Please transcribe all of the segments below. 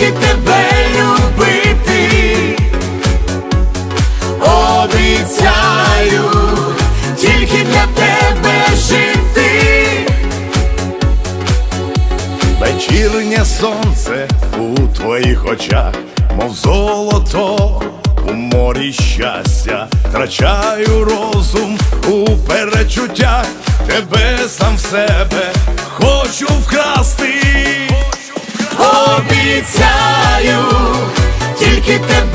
тільки тебе любити. Обіцяю, тільки для тебе жити. Вечірнє сонце у твоїх очах, мов золото у морі щастя, втрачаю розум у перечуттях, тебе сам в себе хочу вкрасти. Обіцяю, тільки тебе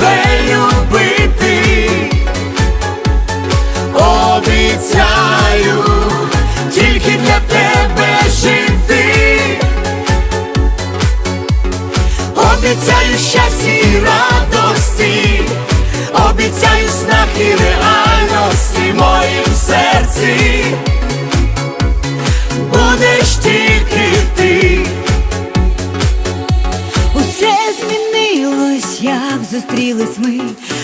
як зустрілись ми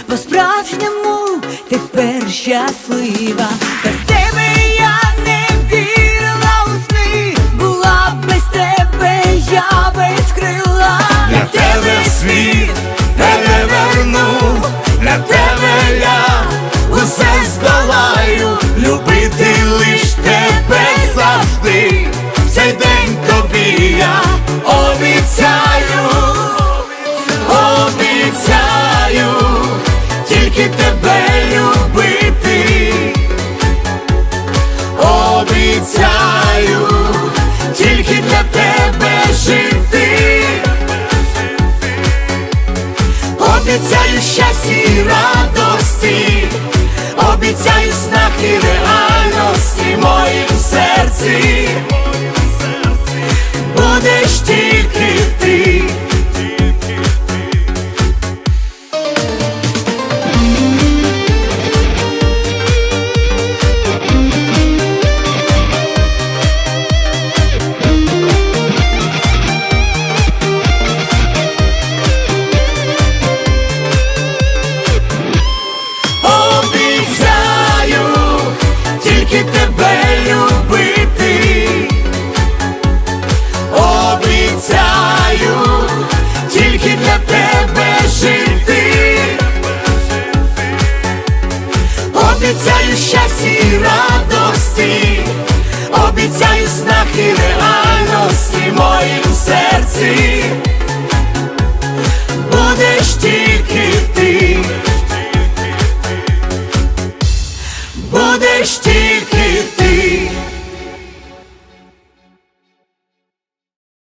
по-справжньому тепер щаслива. Без тебе я не вірила у сни, була без тебе, я без крила. Для тебе світ переверну, для тебе я тільки тебе любити. Обіцяю, тільки для тебе жити. Обіцяю щастя і радості, обіцяю снах реальності в моїм серці. обіцяю щастя і радості, обіцяю снах і реальності в моїм серці, будеш тільки ти, будеш тільки.